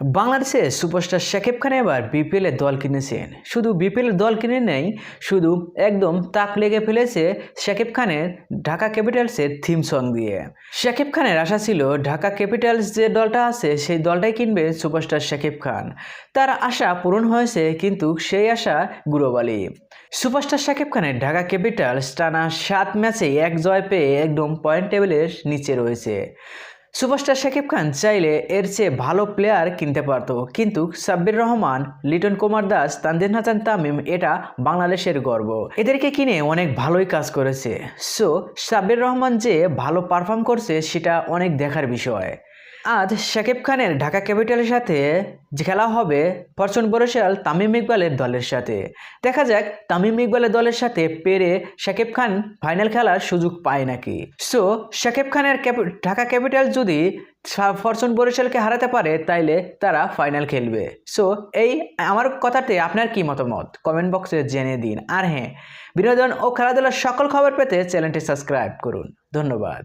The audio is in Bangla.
বাংলাদেশে সুপারস্টার শাকিব খান এবার বিপিএলের দল কিনেছেন। শুধু বিপিএলের দল কিনে নেই, শুধু একদম তাক লেগে ফেলেছে শাকিব খানের ঢাকা ক্যাপিটালসের থিম সং দিয়ে। শাকিব খানের আশা ছিল ঢাকা ক্যাপিটালস যে দলটা আছে, সেই দলটাই কিনবে সুপারস্টার শাকিব খান। তার আশা পূরণ হয়েছে, কিন্তু সেই আশা গুরুবালি। সুপারস্টার শাকিব খানের ঢাকা ক্যাপিটালস টানা সাত ম্যাচে এক জয় পেয়ে একদম পয়েন্ট টেবিলের নিচে রয়েছে। সুপারস্টার শাকিব খান চাইলে এর চেয়ে ভালো প্লেয়ার কিনতে পারত। কিন্তু সাব্বির রহমান, লিটন কুমার দাস, তানজিন হাসান তামিম, এটা বাংলাদেশের গর্ব। এদেরকে কিনে অনেক ভালোই কাজ করেছে। সো সাব্বির রহমান যে ভালো পারফর্ম করছে, সেটা অনেক দেখার বিষয়। আজ শাকিব খানের ঢাকা ক্যাপিটালের সাথে খেলা হবে ফরচুন বরিশাল তামিম ইকবালের দলের সাথে। দেখা যাক তামিম ইকবালের দলের সাথে পেরে শাকিব খান ফাইনাল খেলার সুযোগ পায় নাকি। সো, শাকিব খানের ঢাকা ক্যাপিটাল যদি ফরচুন বরিশালকে হারাতে পারে, তাইলে তারা ফাইনাল খেলবে। সো, এই আমার কথাতে আপনার কি মতামত? কমেন্ট বক্সে জেনে দিন। আর হ্যাঁ বিনোদন ও খেলাধুলার সকল খবর পেতে চ্যানেলটি সাবস্ক্রাইব করুন। ধন্যবাদ।